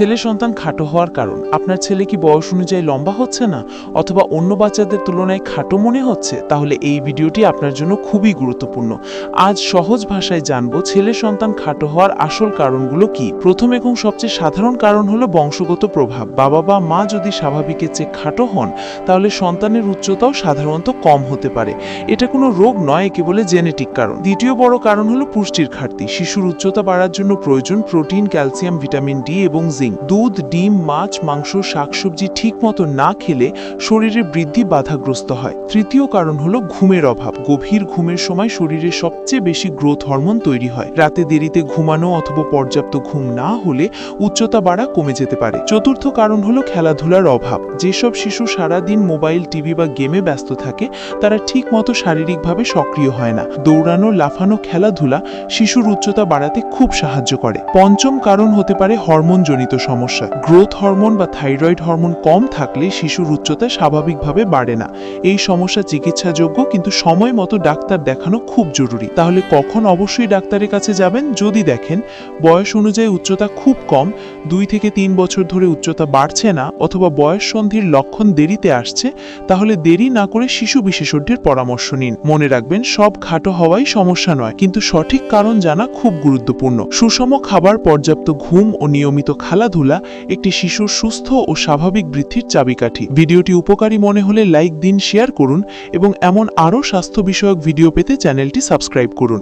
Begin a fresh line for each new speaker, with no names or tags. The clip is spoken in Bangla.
ছেলে সন্তান খাটো হওয়ার কারণ। আপনার ছেলে কি বয়স অনুযায়ী লম্বা হচ্ছে না? অথবা অন্য বাচ্চাদের তুলনায় খাটো মনে হচ্ছে? তাহলে এই ভিডিওটি আপনার জন্য খুবই গুরুত্বপূর্ণ। আজ সহজ ভাষায় জানব ছেলে সন্তান খাটো হওয়ার আসল কারণগুলো কি? প্রথম এবং সবচেয়ে সাধারণ কারণ হলো বংশগত প্রভাব। বাবা বা মা যদি স্বাভাবিকের চেয়ে খাটো হন, তাহলে সন্তানের উচ্চতাও সাধারণত কম হতে পারে। এটা কোনো রোগ নয় কেবলে জেনেটিক কারণ। দ্বিতীয় বড় কারণ হলো পুষ্টির ঘাটতি। শিশুর উচ্চতা বাড়ার জন্য প্রয়োজন প্রোটিন, ক্যালসিয়াম, ভিটামিন ডি এবং জিঙ্ক দুধ, ডিম, মাছ, মাংস, শাকসবজি ঠিক মতো না খেলে শরীরের বৃদ্ধি বাধাগ্রস্ত হয়। তৃতীয় কারণ হলো ঘুমের অভাব। গভীর ঘুমের সময় শরীরে সবচেয়ে বেশি গ্রোথ হরমোন তৈরি হয়। রাতে দেরিতে ঘুমানো অথবা পর্যাপ্ত ঘুম না হলে উচ্চতা বাড়া কমে যেতে পারে। চতুর্থ কারণ হলো খেলাধুলার অভাব। যেসব শিশু সারাদিন মোবাইল, টিভি বা গেমে ব্যস্ত থাকে, তারা ঠিক মতো শারীরিকভাবে সক্রিয় হয় না। দৌড়ানো, লাফানো, খেলাধুলা শিশুর উচ্চতা বাড়াতে খুব সাহায্য করে। পঞ্চম কারণ হতে পারে হরমোনজনিত সমস্যা। গ্রোথ হরমোন বা থাইরয়েড হরমোন কম থাকলে শিশুর উচ্চতা স্বাভাবিকভাবে বাড়ে না। এই সমস্যা চিকিৎসাযোগ্য, কিন্তু সময় মতো ডাক্তার দেখানো খুব জরুরি। তাহলে কখন অবশ্যই ডাক্তারের কাছে যাবেন? যদি দেখেন, বয়স অনুযায়ী উচ্চতা খুব কম, দুই থেকে তিন বছর ধরে উচ্চতা বাড়ছে না, অথবা বয়স সন্ধির লক্ষণ দেরিতে আসছে, তাহলে দেরি না করে শিশু বিশেষজ্ঞের পরামর্শ নিন। মনে রাখবেন, সব খাটো হওয়াই সমস্যা নয়, কিন্তু সঠিক কারণ জানা খুব গুরুত্বপূর্ণ। সুষম খাবার, পর্যাপ্ত ঘুম ও নিয়মিত খেলাধুলা একটি শিশুর সুস্থ ও স্বাভাবিক বৃদ্ধির চাবিকাঠি। ভিডিওটি উপকারী মনে হলে লাইক দিন, শেয়ার করুন এবং এমন আরও স্বাস্থ্য বিষয়ক ভিডিও পেতে চ্যানেলটি সাবস্ক্রাইব করুন।